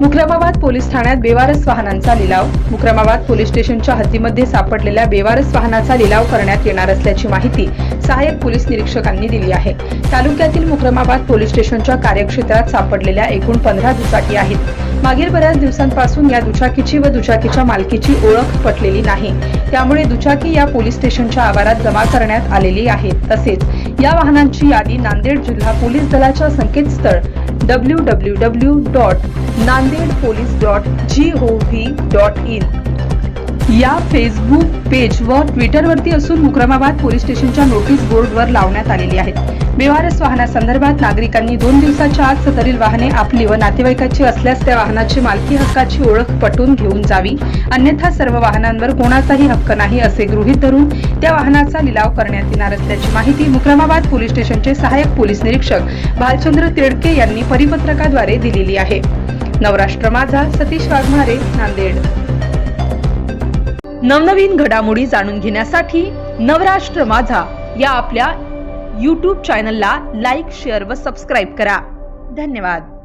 मुक्रमाबाद police ठाण्यात बेवारस वाहनांचा लिलाव. मुक्रमाबाद पोलीस स्टेशनच्या हद्दीमध्ये सापडलेल्या बेवारस वाहनाचा लिलाव करण्यात येणार असल्याची माहिती सहाय्यक पोलीस निरीक्षकांनी दिली आहे. तालुक्यातील मुक्रमाबाद पोलीस स्टेशनच्या कार्यक्षेत्रात सापडलेल्या एकूण पंधरा दुचाकी आहेत. मागील बऱ्याच दिवसांपासून या दुचाकीची व दुचाकीच्या मालकीची ओळख पटलेली नाही. त्यामुळे दुचाकी या पोलीस स्टेशनच्या आवारात जमा करण्यात आलेली आहे. तसेच या वाहनांची यादी नांदेड जिल्हा पोलीस दलाच्या संकेतस्थळ W W W dot Nanded police dot G O V dot in. या फेसबुक पेज व ट्विटरवरती असून मुक्रमाबाद पोलीस स्टेशनच्या नोटीस बोर्डवर लावण्यात आलेली आहेत बेवारस वाहनासंदर्भात नागरिकांनी दोन दिवसाच्या आत सदरील वाहने आपली व नातेवाईकाची असल्यास त्या वाहनाची मालकी हक्काची ओळख पटवून घेऊन जावी. अन्यथा सर्व वाहनांवर कोणाचाही हक्क नाही असे गृहीत धरून त्या वाहनाचा लिलाव करण्यात येणार असल्याची माहिती मुक्रमाबाद पोलीस स्टेशनचे सहाय्यक पोलीस निरीक्षक भालचंद्र तेडके यांनी परिपत्रकाद्वारे दिलेली आहे. नवराष्ट्र माझा सतीश वाघमारे नांदेड. नवनवीन घडामोडी जाणून घेण्यासाठी नवराष्ट्र माझा या आपल्या यूट्यूब चॅनलला लाईक शेअर व सबस्क्राईब करा. धन्यवाद.